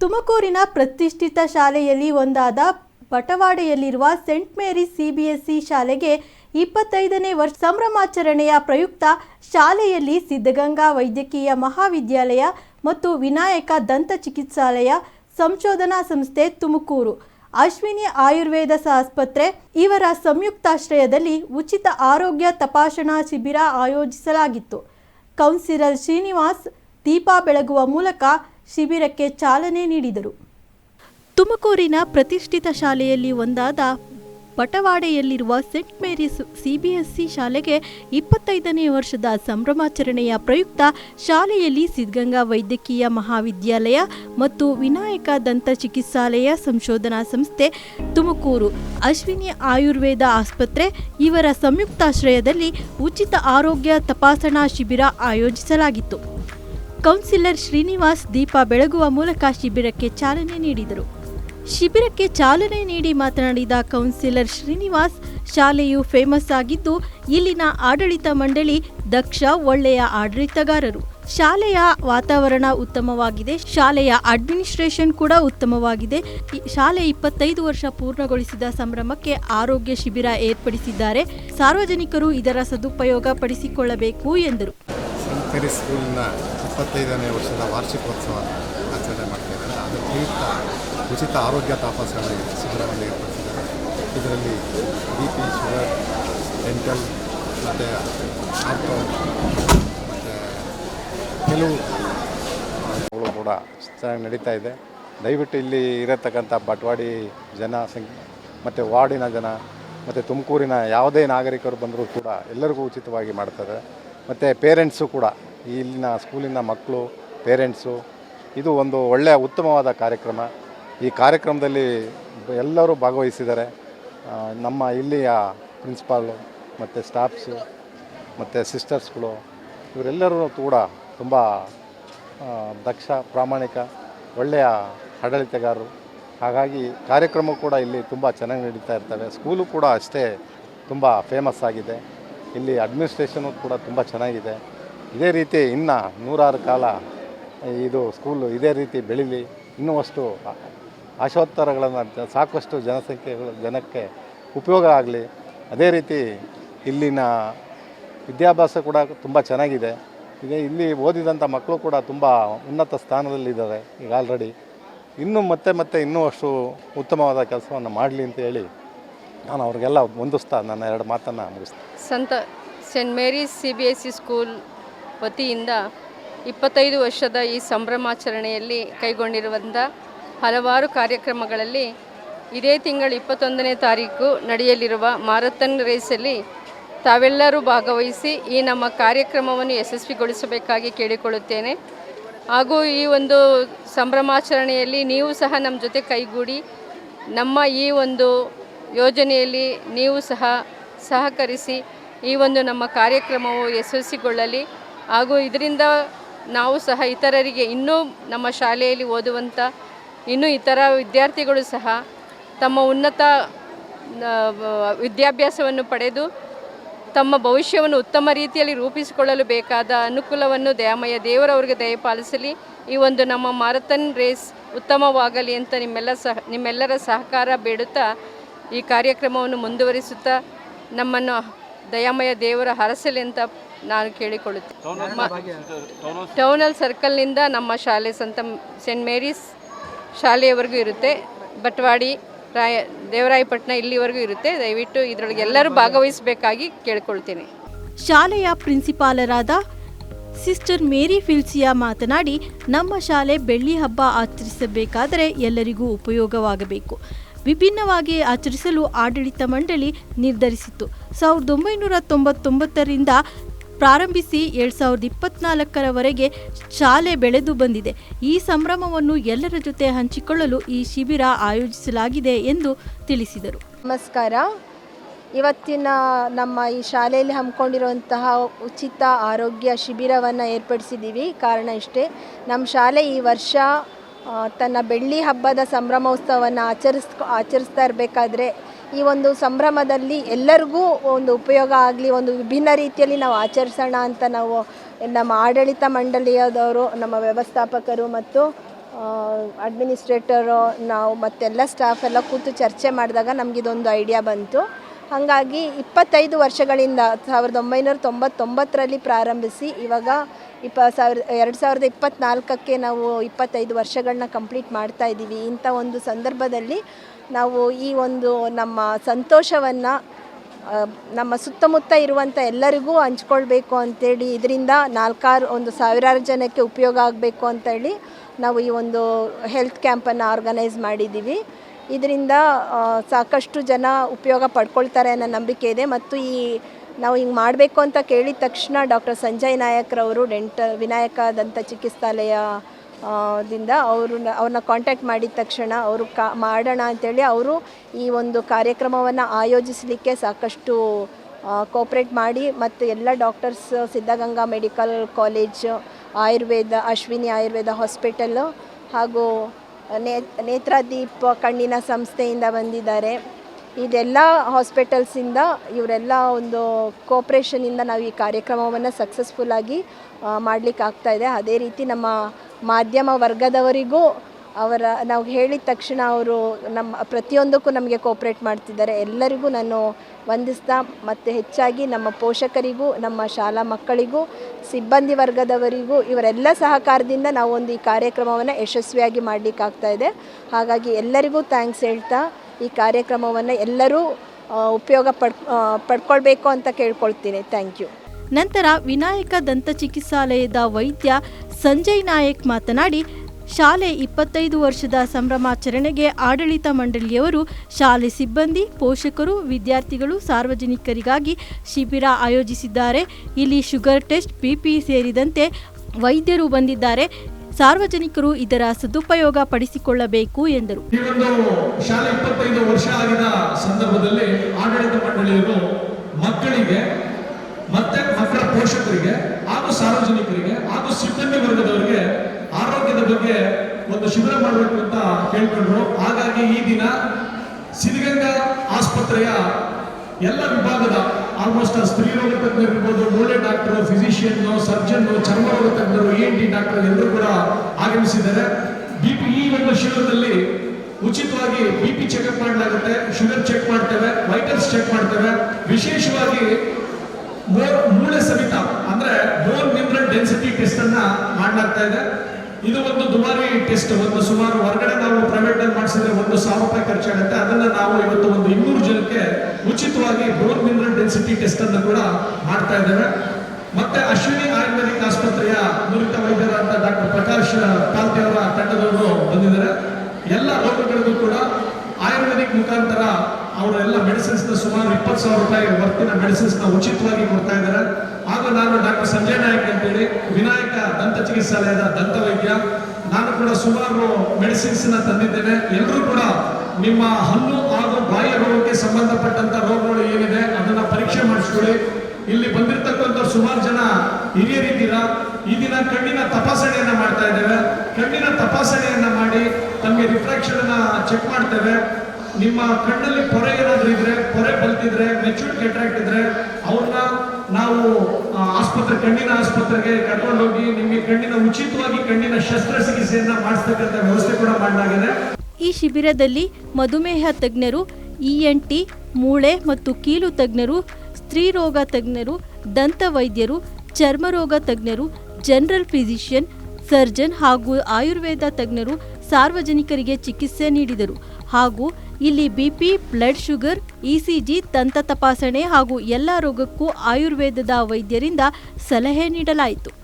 ತುಮಕೂರಿನ ಪ್ರತಿಷ್ಠಿತ ಶಾಲೆಯಲ್ಲಿ ಒಂದಾದ ಬಟವಾಡೆಯಲ್ಲಿರುವ ಸೆಂಟ್ ಮೇರಿ ಸಿಬಿಎಸ್ಇ ಶಾಲೆಗೆ ಇಪ್ಪತ್ತೈದನೇ ವರ್ಷ ಸಂಭ್ರಮಾಚರಣೆಯ ಪ್ರಯುಕ್ತ ಶಾಲೆಯಲ್ಲಿ ಸಿದ್ಧಗಂಗಾ ವೈದ್ಯಕೀಯ ಮಹಾವಿದ್ಯಾಲಯ ಮತ್ತು ವಿನಾಯಕ ದಂತ ಚಿಕಿತ್ಸಾಲಯ ಸಂಶೋಧನಾ ಸಂಸ್ಥೆ ತುಮಕೂರು. ಅಶ್ವಿನಿ ಆಯುರ್ವೇದ ಆಸ್ಪತ್ರೆ ಇವರ ಸಂಯುಕ್ತಾಶ್ರಯದಲ್ಲಿ ಉಚಿತ ಆರೋಗ್ಯ ತಪಾಸಣಾ ಶಿಬಿರ ಆಯೋಜಿಸಲಾಗಿತ್ತು. ಕೌನ್ಸಿಲರ್ ಶ್ರೀನಿವಾಸ್ ದೀಪ ಬೆಳಗುವ ಮೂಲಕ ಶಿಬಿರಕ್ಕೆ ಚಾಲನೆ ನೀಡಿದರು. ತುಮಕೂರಿನ ಪ್ರತಿಷ್ಠಿತ ಶಾಲೆಯಲ್ಲಿ ಒಂದಾದ ಬಟವಾಡೆಯಲ್ಲಿರುವ ಸೆಂಟ್ ಮೇರಿಸ್ ಸಿಬಿಎಸ್ಇ ಶಾಲೆಗೆ ಇಪ್ಪತ್ತೈದನೇ ವರ್ಷದ ಸಂಭ್ರಮಾಚರಣೆಯ ಪ್ರಯುಕ್ತ ಶಾಲೆಯಲ್ಲಿ ಸಿದ್ಧಗಂಗಾ ವೈದ್ಯಕೀಯ ಮಹಾವಿದ್ಯಾಲಯ ಮತ್ತು ವಿನಾಯಕ ದಂತ ಚಿಕಿತ್ಸಾಲಯ ಸಂಶೋಧನಾ ಸಂಸ್ಥೆ, ತುಮಕೂರು, ಅಶ್ವಿನಿ ಆಯುರ್ವೇದ ಆಸ್ಪತ್ರೆ ಇವರ ಸಂಯುಕ್ತಾಶ್ರಯದಲ್ಲಿ ಉಚಿತ ಆರೋಗ್ಯ ತಪಾಸಣಾ ಶಿಬಿರ ಆಯೋಜಿಸಲಾಗಿತ್ತು. ಕೌನ್ಸಿಲರ್ ಶ್ರೀನಿವಾಸ್ ದೀಪ ಬೆಳಗುವ ಮೂಲಕ ಶಿಬಿರಕ್ಕೆ ಚಾಲನೆ ನೀಡಿದರು. ಶಿಬಿರಕ್ಕೆ ಚಾಲನೆ ನೀಡಿ ಮಾತನಾಡಿದ ಕೌನ್ಸಿಲರ್ ಶ್ರೀನಿವಾಸ್, ಶಾಲೆಯು ಫೇಮಸ್ ಆಗಿದ್ದು, ಇಲ್ಲಿನ ಆಡಳಿತ ಮಂಡಳಿ ದಕ್ಷ, ಒಳ್ಳೆಯ ಆಡಳಿತಗಾರರು. ಶಾಲೆಯ ವಾತಾವರಣ ಉತ್ತಮವಾಗಿದೆ. ಶಾಲೆಯ ಅಡ್ಮಿನಿಸ್ಟ್ರೇಷನ್ ಕೂಡ ಉತ್ತಮವಾಗಿದೆ. ಶಾಲೆ ಇಪ್ಪತ್ತೈದು ವರ್ಷ ಪೂರ್ಣಗೊಳಿಸಿದ ಸಂಭ್ರಮಕ್ಕೆ ಆರೋಗ್ಯ ಶಿಬಿರ ಏರ್ಪಡಿಸಿದ್ದಾರೆ. ಸಾರ್ವಜನಿಕರು ಇದರ ಸದುಪಯೋಗ ಪಡಿಸಿಕೊಳ್ಳಬೇಕು ಎಂದರು. ಇಪ್ಪತ್ತೈದನೇ ವರ್ಷದ ವಾರ್ಷಿಕೋತ್ಸವ ಆಚರಣೆ ಮಾಡ್ತಾ ಇದ್ದಾರೆ. ಅದರ ಉಚಿತ ಆರೋಗ್ಯ ತಪಾಸಣೆ ಶಿಬಿರವನ್ನು ಏರ್ಪಡಿಸಿದ್ದಾರೆ. ಇದರಲ್ಲಿ ಬಿ ಪಿ ಶುಗರ್, ಡೆಂಟಲ್ ಮತ್ತು ಆರ್ಥೋ ಮತ್ತು ಕೆಲವು ಕೂಡ ಚೆನ್ನಾಗಿ ನಡೀತಾ ಇದೆ. ದಯವಿಟ್ಟು ಇಲ್ಲಿ ಇರತಕ್ಕಂಥ ಬಟ್ವಾಡಿ ಜನ ಸಂಖ್ಯೆ ಮತ್ತು ವಾರ್ಡಿನ ಜನ ಮತ್ತು ತುಮಕೂರಿನ ಯಾವುದೇ ನಾಗರಿಕರು ಬಂದರೂ ಕೂಡ ಎಲ್ಲರಿಗೂ ಉಚಿತವಾಗಿ ಮಾಡ್ತಾರೆ. ಮತ್ತು ಪೇರೆಂಟ್ಸು ಕೂಡ ಇಲ್ಲಿನ ಸ್ಕೂಲಿನ ಮಕ್ಕಳು, ಪೇರೆಂಟ್ಸು, ಇದು ಒಂದು ಒಳ್ಳೆಯ ಉತ್ತಮವಾದ ಕಾರ್ಯಕ್ರಮ. ಈ ಕಾರ್ಯಕ್ರಮದಲ್ಲಿ ಎಲ್ಲರೂ ಭಾಗವಹಿಸಿದ್ದಾರೆ. ನಮ್ಮ ಇಲ್ಲಿಯ ಪ್ರಿನ್ಸಿಪಾಲು ಮತ್ತು ಸ್ಟಾಫ್ಸು ಮತ್ತು ಸಿಸ್ಟರ್ಸ್ಗಳು ಇವರೆಲ್ಲರೂ ಕೂಡ ತುಂಬ ದಕ್ಷ, ಪ್ರಾಮಾಣಿಕ, ಒಳ್ಳೆಯ ಆಡಳಿತಗಾರರು. ಹಾಗಾಗಿ ಕಾರ್ಯಕ್ರಮ ಕೂಡ ಇಲ್ಲಿ ತುಂಬ ಚೆನ್ನಾಗಿ ನಡೀತಾ ಇರ್ತವೆ. ಸ್ಕೂಲು ಕೂಡ ಅಷ್ಟೇ ತುಂಬ ಫೇಮಸ್ ಆಗಿದೆ. ಇಲ್ಲಿ ಅಡ್ಮಿನಿಸ್ಟ್ರೇಷನು ಕೂಡ ತುಂಬ ಚೆನ್ನಾಗಿದೆ. ಇದೇ ರೀತಿ ಇನ್ನು ನೂರಾರು ಕಾಲ ಇದು ಸ್ಕೂಲು ಇದೇ ರೀತಿ ಬೆಳೀಲಿ. ಇನ್ನೂ ಅಷ್ಟು ಆಶೋತ್ತರಗಳನ್ನು ಸಾಕಷ್ಟು ಜನಸಂಖ್ಯೆಗಳು ಜನಕ್ಕೆ ಉಪಯೋಗ ಆಗಲಿ. ಅದೇ ರೀತಿ ಇಲ್ಲಿನ ವಿದ್ಯಾಭ್ಯಾಸ ಕೂಡ ತುಂಬ ಚೆನ್ನಾಗಿದೆ. ಇದೆ ಇಲ್ಲಿ ಓದಿದಂಥ ಮಕ್ಕಳು ಕೂಡ ತುಂಬ ಉನ್ನತ ಸ್ಥಾನದಲ್ಲಿದ್ದಾರೆ ಈಗ ಆಲ್ರೆಡಿ ಇನ್ನೂ ಮತ್ತೆ ಮತ್ತೆ ಇನ್ನೂ ಅಷ್ಟು ಉತ್ತಮವಾದ ಕೆಲಸವನ್ನು ಮಾಡಲಿ ಅಂತ ಹೇಳಿ ನಾನು ಅವ್ರಿಗೆಲ್ಲ ಹೊಂದಿಸ್ತಾ ನನ್ನ ಎರಡು ಮಾತನ್ನು ಮುಗಿಸ್ತೀನಿ. ಸಂತ saint Mary's C B S E school ವತಿಯಿಂದ ಇಪ್ಪತ್ತೈದು ವರ್ಷದ ಈ ಸಂಭ್ರಮಾಚರಣೆಯಲ್ಲಿ ಕೈಗೊಂಡಿರುವಂಥ ಹಲವಾರು ಕಾರ್ಯಕ್ರಮಗಳಲ್ಲಿ ಇದೇ ತಿಂಗಳ ಇಪ್ಪತ್ತೊಂದನೇ ತಾರೀಕು ನಡೆಯಲಿರುವ ಮಾರಥನ್ ರೇಸಲ್ಲಿ ತಾವೆಲ್ಲರೂ ಭಾಗವಹಿಸಿ ಈ ನಮ್ಮ ಕಾರ್ಯಕ್ರಮವನ್ನು ಯಶಸ್ವಿಗೊಳಿಸಬೇಕಾಗಿ ಕೇಳಿಕೊಳ್ಳುತ್ತೇನೆ. ಹಾಗೂ ಈ ಒಂದು ಸಂಭ್ರಮಾಚರಣೆಯಲ್ಲಿ ನೀವು ಸಹ ನಮ್ಮ ಜೊತೆ ಕೈಗೂಡಿ ನಮ್ಮ ಈ ಒಂದು ಯೋಜನೆಯಲ್ಲಿ ನೀವು ಸಹ ಸಹಕರಿಸಿ ಈ ಒಂದು ನಮ್ಮ ಕಾರ್ಯಕ್ರಮವು ಯಶಸ್ವಿಗೊಳ್ಳಲಿ. ಹಾಗೂ ಇದರಿಂದ ನಾವು ಸಹ ಇತರರಿಗೆ ಇನ್ನೂ ನಮ್ಮ ಶಾಲೆಯಲ್ಲಿ ಓದುವಂಥ ಇನ್ನೂ ಇತರ ವಿದ್ಯಾರ್ಥಿಗಳು ಸಹ ತಮ್ಮ ಉನ್ನತ ವಿದ್ಯಾಭ್ಯಾಸವನ್ನು ಪಡೆದು ತಮ್ಮ ಭವಿಷ್ಯವನ್ನು ಉತ್ತಮ ರೀತಿಯಲ್ಲಿ ರೂಪಿಸಿಕೊಳ್ಳಲು ಬೇಕಾದ ಅನುಕೂಲವನ್ನು ದಯಾಮಯ ದೇವರವರಿಗೆ ದಯಪಾಲಿಸಲಿ ಈ ಒಂದು ನಮ್ಮ ಮಾರಥನ್ ರೇಸ್ ಉತ್ತಮವಾಗಲಿ ಅಂತ ನಿಮ್ಮೆಲ್ಲ ಸಹ, ನಿಮ್ಮೆಲ್ಲರ ಸಹಕಾರ ಬೇಡುತ್ತಾ ಈ ಕಾರ್ಯಕ್ರಮವನ್ನು ಮುಂದುವರಿಸುತ್ತಾ ನಮ್ಮನ್ನು ದಯಾಮಯ ದೇವರ ಹರಸಲಿ ಅಂತ ನಾನು ಕೇಳಿಕೊಳ್ಳುತ್ತೇನೆ ಟೌನಲ್ ಸರ್ಕಲ್ನಿಂದ ನಮ್ಮ ಶಾಲೆ ಸಂತ ಸೆಂಟ್ ಮೇರೀಸ್ ಶಾಲೆಯವರೆಗೂ ಇರುತ್ತೆ. ಬಟ್ವಾಡಿ ರಾಯ ದೇವರಾಯಪಟ್ಟಣ ಇಲ್ಲಿವರೆಗೂ ಇರುತ್ತೆ. ದಯವಿಟ್ಟು ಇದರೊಳಗೆ ಎಲ್ಲರೂ ಭಾಗವಹಿಸಬೇಕಾಗಿ ಕೇಳಿಕೊಳ್ತೇನೆ. ಶಾಲೆಯ ಪ್ರಿನ್ಸಿಪಾಲರಾದ ಸಿಸ್ಟರ್ ಮೇರಿ ಫಿಲ್ಸಿಯಾ ಮಾತನಾಡಿ ನಮ್ಮ ಶಾಲೆ ಬೆಳ್ಳಿ ಹಬ್ಬ ಆಚರಿಸಬೇಕಾದರೆ ಎಲ್ಲರಿಗೂ ಉಪಯೋಗವಾಗಬೇಕು. ವಿಭಿನ್ನವಾಗಿ ಆಚರಿಸಲು ಆಡಳಿತ ಮಂಡಳಿ ನಿರ್ಧರಿಸಿತ್ತು. ಸಾವಿರದ ಒಂಬೈನೂರ ತೊಂಬತ್ತೊಂಬತ್ತರಿಂದ ಪ್ರಾರಂಭಿಸಿ ಎರಡು ಸಾವಿರದ ಇಪ್ಪತ್ನಾಲ್ಕರವರೆಗೆ ಶಾಲೆ ಬೆಳೆದು ಬಂದಿದೆ. ಈ ಸಂಭ್ರಮವನ್ನು ಎಲ್ಲರ ಜೊತೆ ಹಂಚಿಕೊಳ್ಳಲು ಈ ಶಿಬಿರ ಆಯೋಜಿಸಲಾಗಿದೆ ಎಂದು ತಿಳಿಸಿದರು. ನಮಸ್ಕಾರ. ಇವತ್ತಿನ ನಮ್ಮ ಈ ಶಾಲೆಯಲ್ಲಿ ಹಮ್ಮಿಕೊಂಡಿರುವಂತಹ ಉಚಿತ ಆರೋಗ್ಯ ಶಿಬಿರವನ್ನು ಏರ್ಪಡಿಸಿದ್ದೀವಿ. ಕಾರಣ ಇಷ್ಟೇ, ನಮ್ಮ ಶಾಲೆ ಈ ವರ್ಷ ತನ್ನ ಬೆಳ್ಳಿ ಹಬ್ಬದ ಸಂಭ್ರಮೋತ್ಸವವನ್ನು ಆಚರಿಸ್ ಆಚರಿಸ್ತಾ ಇರಬೇಕಾದ್ರೆ ಈ ಒಂದು ಸಂಭ್ರಮದಲ್ಲಿ ಎಲ್ಲರಿಗೂ ಒಂದು ಉಪಯೋಗ ಆಗಲಿ, ಒಂದು ವಿಭಿನ್ನ ರೀತಿಯಲ್ಲಿ ನಾವು ಆಚರಿಸೋಣ ಅಂತ ನಾವು ನಮ್ಮ ಆಡಳಿತ ಮಂಡಳಿಯದವರು, ನಮ್ಮ ವ್ಯವಸ್ಥಾಪಕರು ಮತ್ತು ಅಡ್ಮಿನಿಸ್ಟ್ರೇಟರು ನಾವು ಮತ್ತೆಲ್ಲ ಸ್ಟಾಫ್ ಎಲ್ಲ ಕೂತು ಚರ್ಚೆ ಮಾಡಿದಾಗ ನಮಗಿದೊಂದು ಐಡಿಯಾ ಬಂತು. ಹಾಗಾಗಿ ಇಪ್ಪತ್ತೈದು ವರ್ಷಗಳಿಂದ ಸಾವಿರದ ಒಂಬೈನೂರ ತೊಂಬತ್ತೊಂಬತ್ತರಲ್ಲಿ ಪ್ರಾರಂಭಿಸಿ ಇವಾಗ ಇಪ್ಪ ಸಾವಿರದ ಎರಡು ಸಾವಿರದ ಇಪ್ಪತ್ತ್ನಾಲ್ಕಕ್ಕೆ ನಾವು ಇಪ್ಪತ್ತೈದು ವರ್ಷಗಳನ್ನ ಕಂಪ್ಲೀಟ್ ಮಾಡ್ತಾ ಇದ್ದೀವಿ. ಇಂಥ ಒಂದು ಸಂದರ್ಭದಲ್ಲಿ ನಾವು ಈ ಒಂದು ನಮ್ಮ ಸಂತೋಷವನ್ನು ನಮ್ಮ ಸುತ್ತಮುತ್ತ ಇರುವಂಥ ಎಲ್ಲರಿಗೂ ಹಂಚ್ಕೊಳ್ಬೇಕು ಅಂತೇಳಿ, ಇದರಿಂದ ನಾಲ್ಕಾರು, ಒಂದು ಸಾವಿರಾರು ಜನಕ್ಕೆ ಉಪಯೋಗ ಆಗಬೇಕು ಅಂತೇಳಿ ನಾವು ಈ ಒಂದು ಹೆಲ್ತ್ ಕ್ಯಾಂಪನ್ನು ಆರ್ಗನೈಸ್ ಮಾಡಿದ್ದೀವಿ. ಇದರಿಂದ ಸಾಕಷ್ಟು ಜನ ಉಪಯೋಗ ಪಡ್ಕೊಳ್ತಾರೆ ಅನ್ನೋ ನಂಬಿಕೆ ಇದೆ. ಮತ್ತು ಈ ನಾವು ಹಿಂಗೆ ಮಾಡಬೇಕು ಅಂತ ಕೇಳಿದ ತಕ್ಷಣ ಡಾಕ್ಟರ್ ಸಂಜಯ್ ನಾಯಕ್ರವರು ಡೆಂಟ, ವಿನಾಯಕ ದಂತ ಚಿಕಿತ್ಸಾಲಯ ದಿಂದ ಅವರು ಅವ್ರನ್ನ ಕಾಂಟ್ಯಾಕ್ಟ್ ಮಾಡಿದ ತಕ್ಷಣ ಅವರು ಕಾ, ಮಾಡೋಣ ಅಂತೇಳಿ ಅವರು ಈ ಒಂದು ಕಾರ್ಯಕ್ರಮವನ್ನು ಆಯೋಜಿಸಲಿಕ್ಕೆ ಸಾಕಷ್ಟು ಕೋಪ್ರೇಟ್ ಮಾಡಿ ಮತ್ತು ಎಲ್ಲ doctors Siddaganga medical college, Ayurveda, Ashwini Ayurveda hospital ಹಾಗೂ ನೇ, ನೇತ್ರದೀಪ್ ಕಣ್ಣಿನ ಸಂಸ್ಥೆಯಿಂದ ಬಂದಿದ್ದಾರೆ. ಇದೆಲ್ಲ ಹಾಸ್ಪಿಟಲ್ಸಿಂದ ಇವರೆಲ್ಲ ಒಂದು ಕೋಪ್ರೇಷನಿಂದ ನಾವು ಈ ಕಾರ್ಯಕ್ರಮವನ್ನು ಸಕ್ಸಸ್ಫುಲ್ಲಾಗಿ ಮಾಡಲಿಕ್ಕೆ ಇದೆ. ಅದೇ ರೀತಿ ನಮ್ಮ ಮಾಧ್ಯಮ ವರ್ಗದವರಿಗೂ ಅವರ, ನಾವು ಹೇಳಿದ ತಕ್ಷಣ ಅವರು ನಮ್ಮ, ಪ್ರತಿಯೊಂದಕ್ಕೂ ನಮಗೆ ಕೋಪ್ರೇಟ್ ಮಾಡ್ತಿದ್ದಾರೆ. ಎಲ್ಲರಿಗೂ ನಾನು ವಂದಿಸ್ತಾ, ಮತ್ತು ಹೆಚ್ಚಾಗಿ ನಮ್ಮ ಪೋಷಕರಿಗೂ, ನಮ್ಮ ಶಾಲಾ ಮಕ್ಕಳಿಗೂ, ಸಿಬ್ಬಂದಿ ವರ್ಗದವರಿಗೂ, ಇವರೆಲ್ಲ ಸಹಕಾರದಿಂದ ನಾವು ಒಂದು ಈ ಕಾರ್ಯಕ್ರಮವನ್ನು ಯಶಸ್ವಿಯಾಗಿ ಮಾಡಲಿಕ್ಕಾಗ್ತಾ ಇದೆ. ಹಾಗಾಗಿ ಎಲ್ಲರಿಗೂ ಥ್ಯಾಂಕ್ಸ್ ಹೇಳ್ತಾ, ಈ ಕಾರ್ಯಕ್ರಮವನ್ನು ಎಲ್ಲರೂ ಉಪಯೋಗ ಪಡ್ ಪಡ್ಕೊಳ್ಬೇಕು ಅಂತ ಕೇಳ್ಕೊಳ್ತೀನಿ. Thank you. ನಂತರ ವಿನಾಯಕ ದಂತ ಚಿಕಿತ್ಸಾಲಯದ ವೈದ್ಯ ಸಂಜಯ್ ನಾಯಕ್ ಮಾತನಾಡಿ ಶಾಲೆ ಇಪ್ಪತ್ತೈದು ವರ್ಷದ ಸಂಭ್ರಮಾಚರಣೆಗೆ ಆಡಳಿತ ಮಂಡಳಿಯವರು, ಶಾಲೆ ಸಿಬ್ಬಂದಿ, ಪೋಷಕರು, ವಿದ್ಯಾರ್ಥಿಗಳು ಸಾರ್ವಜನಿಕರಿಗಾಗಿ ಶಿಬಿರ ಆಯೋಜಿಸಿದ್ದಾರೆ. ಇಲ್ಲಿ ಶುಗರ್ ಟೆಸ್ಟ್, ಬಿಪಿ ಸೇರಿದಂತೆ ವೈದ್ಯರು ಬಂದಿದ್ದಾರೆ. ಸಾರ್ವಜನಿಕರು ಇದರ ಸದುಪಯೋಗ ಪಡಿಸಿಕೊಳ್ಳಬೇಕು ಎಂದರು. ಈ ಒಂದು ಶಾಲೆ ಇಪ್ಪತ್ತೈದು ವರ್ಷ ಆಗಿದ ಸಂದರ್ಭದಲ್ಲಿ ಆಡಳಿತ ಮಂಡಳಿಯವರು ಮಕ್ಕಳಿಗೆ, ಮತ್ತೆ ಮಕ್ಕಳ ಪೋಷಕರಿಗೆ ಹಾಗೂ ಸಾರ್ವಜನಿಕರಿಗೆ ಹಾಗೂ ಸಿಬ್ಬಂದಿ ವರ್ಗದವರಿಗೆ ಆರೋಗ್ಯದ ಬಗ್ಗೆ ಒಂದು ಶಿಬಿರ ಮಾಡಬೇಕು ಅಂತ ಕೇಳ್ಕೊಂಡ್ರು. ಹಾಗಾಗಿ ಈ ದಿನ ಸಿದ್ಧಗಂಗಾ ಆಸ್ಪತ್ರೆಯ ಎಲ್ಲ ವಿಭಾಗದ ಆಲ್ಮೋಸ್ಟ್ ಸ್ತ್ರೀ ರೋಗ ತಜ್ಞರು ಇರ್ಬೋದು ಮೂಳೆ ಡಾಕ್ಟರ್ ಫಿಸಿಷಿಯನ್ ಸರ್ಜನ್ ಚರ್ಮ ರೋಗ ತಜ್ಞರು ಎನ್ ಟಿ ಡಾಕ್ಟರ್ ಎಲ್ಲರೂ ಕೂಡ ಆಗಮಿಸಿದ್ದಾರೆ. ಬಿಪಿ ಈ ಒಂದು ಶಿಬಿರದಲ್ಲಿ ಉಚಿತವಾಗಿ ಬಿ ಪಿ ಚೆಕಪ್ ಮಾಡಲಾಗುತ್ತೆ. ಶುಗರ್ ಚೆಕ್ ಮಾಡ್ತೇವೆ ವೈಟಲ್ಸ್ ಚೆಕ್ ಮಾಡ್ತೇವೆ. ವಿಶೇಷವಾಗಿ ಮೂಳೆ ಸವಿತ ಅಂದ್ರೆ ಬೋನ್ ಮಿನರಲ್ ಡೆನ್ಸಿಟಿ ಟೆಸ್ಟ್ ಅನ್ನ ಮಾಡಲಾಗ್ತಾ ಇದೆ. ಇದು ಒಂದು ದುಬಾರಿ ಟೆಸ್ಟ್ ಒಂದು ಸುಮಾರು ಹೊರಗಡೆ ನಾವು ಪ್ರೈವೇಟ್ ಅಲ್ಲಿ ಮಾಡಿಸಿದ್ರೆ ಒಂದು ಸಾವಿರ ರೂಪಾಯಿ ಖರ್ಚಾಗುತ್ತೆ. ಅದನ್ನ ನಾವು ಇವತ್ತು ಒಂದು ಇನ್ನೂರು ಜನಕ್ಕೆ ಉಚಿತವಾಗಿ ಬೋನ್ ಮಿನರಲ್ ಡೆನ್ಸಿಟಿ ಟೆಸ್ಟ್ ಅನ್ನು ಕೂಡ ಮಾಡ್ತಾ ಇದ್ದೇವೆ. ಮತ್ತೆ ಅಶ್ವಿನಿ ಆಯುರ್ವೇದಿಕ್ ಆಸ್ಪತ್ರೆಯ ನುರಿತ ವೈದ್ಯರಾದ ಡಾಕ್ಟರ್ ಪ್ರಕಾಶ್ ಕಾಂತಿ ಅವರ ತಂಡದವರು ಬಂದಿದ್ದಾರೆ. ಎಲ್ಲ ರೋಗಗಳಿಗೂ ಕೂಡ ಆಯುರ್ವೇದಿಕ್ ಮುಖಾಂತರ ಅವರೆಲ್ಲ ಮೆಡಿಸಿನ್ಸ್ ಸುಮಾರು ಇಪ್ಪತ್ತು ಸಾವಿರ ರೂಪಾಯಿ ವರ್ತಿನ ಮೆಡಿಸಿನ್ಸ್ನ ಉಚಿತವಾಗಿ ಕೊಡ್ತಾ ಇದ್ದಾರೆ. ಆಗ ನಾನು ಡಾಕ್ಟರ್ ಸಂಜಯ್ ನಾಯಕ್ ಅಂತೇಳಿ, ವಿನಾಯಕ ದಂತ ಚಿಕಿತ್ಸಾಲಯದ ದಂತ ವೈದ್ಯ, ನಾನು ಕೂಡ ಸುಮಾರು ಮೆಡಿಸಿನ್ಸ್ನ ತಂದಿದ್ದೇನೆ. ಎಲ್ಲರೂ ಕೂಡ ನಿಮ್ಮ ಹಲ್ಲು ಹಾಗೂ ಬಾಯಿಯ ರೋಗಕ್ಕೆ ಸಂಬಂಧಪಟ್ಟಂತ ರೋಗಗಳು ಏನಿದೆ ಅದನ್ನ ಪರೀಕ್ಷೆ ಮಾಡಿಸ್ಕೊಳ್ಳಿ. ಇಲ್ಲಿ ಬಂದಿರತಕ್ಕಂಥ ಸುಮಾರು ಜನ ಹಿರಿಯರಿದ್ದೀರಾ ಈ ದಿನ ಕಣ್ಣಿನ ತಪಾಸಣೆಯನ್ನ ಮಾಡ್ತಾ ಇದ್ದೇವೆ. ಕಣ್ಣಿನ ತಪಾಸಣೆಯನ್ನ ಮಾಡಿ ತಮಗೆ ರಿಫ್ರಾಕ್ಷನ್ ಚೆಕ್ ಮಾಡ್ತೇವೆ. ನಿಮ್ಮ ಕಣ್ಣಲ್ಲಿ ಪೊರೆ ಏನಾದ್ರೂ ಇದ್ರೆ, ಪೊರೆ ಬಲ್ತಿದ್ರೆ ಮೆಚೂರ್ಡ್ ಕೆಟ್ರಾಕ್ಟ್ ಇದ್ರೆ, ಅವ್ರನ್ನ ನಾವು ಆಸ್ಪತ್ರೆ, ಕಣ್ಣಿನ ಆಸ್ಪತ್ರೆಗೆ ಕರ್ಕೊಂಡು ಹೋಗಿ ನಿಮಗೆ ಕಣ್ಣಿನ ಉಚಿತವಾಗಿ ಕಣ್ಣಿನ ಶಸ್ತ್ರ ಚಿಕಿತ್ಸೆಯನ್ನ ಮಾಡಿಸ್ತಕ್ಕಂಥ ವ್ಯವಸ್ಥೆ ಕೂಡ ಮಾಡಲಾಗಿದೆ. ಈ ಶಿಬಿರದಲ್ಲಿ ಮಧುಮೇಹ ತಜ್ಞರು ಇಎನ್ಟಿ ಮೂಳೆ ಮತ್ತು ಕೀಲು ತಜ್ಞರು ಸ್ತ್ರೀರೋಗ ತಜ್ಞರು, ದಂತ ವೈದ್ಯರು ಚರ್ಮರೋಗ ತಜ್ಞರು ಜನರಲ್ ಫಿಸಿಷಿಯನ್ ಸರ್ಜನ್ ಹಾಗೂ ಆಯುರ್ವೇದ ತಜ್ಞರು ಸಾರ್ವಜನಿಕರಿಗೆ ಚಿಕಿತ್ಸೆ ನೀಡಿದರು. ಹಾಗೂ ಇಲ್ಲಿ ಬಿಪಿ ಬ್ಲಡ್ ಶುಗರ್ ಇಸಿಜಿ ದಂತ ತಪಾಸಣೆ ಹಾಗೂ ಎಲ್ಲ ರೋಗಕ್ಕೂ ಆಯುರ್ವೇದದ ವೈದ್ಯರಿಂದ ಸಲಹೆ ನೀಡಲಾಯಿತು.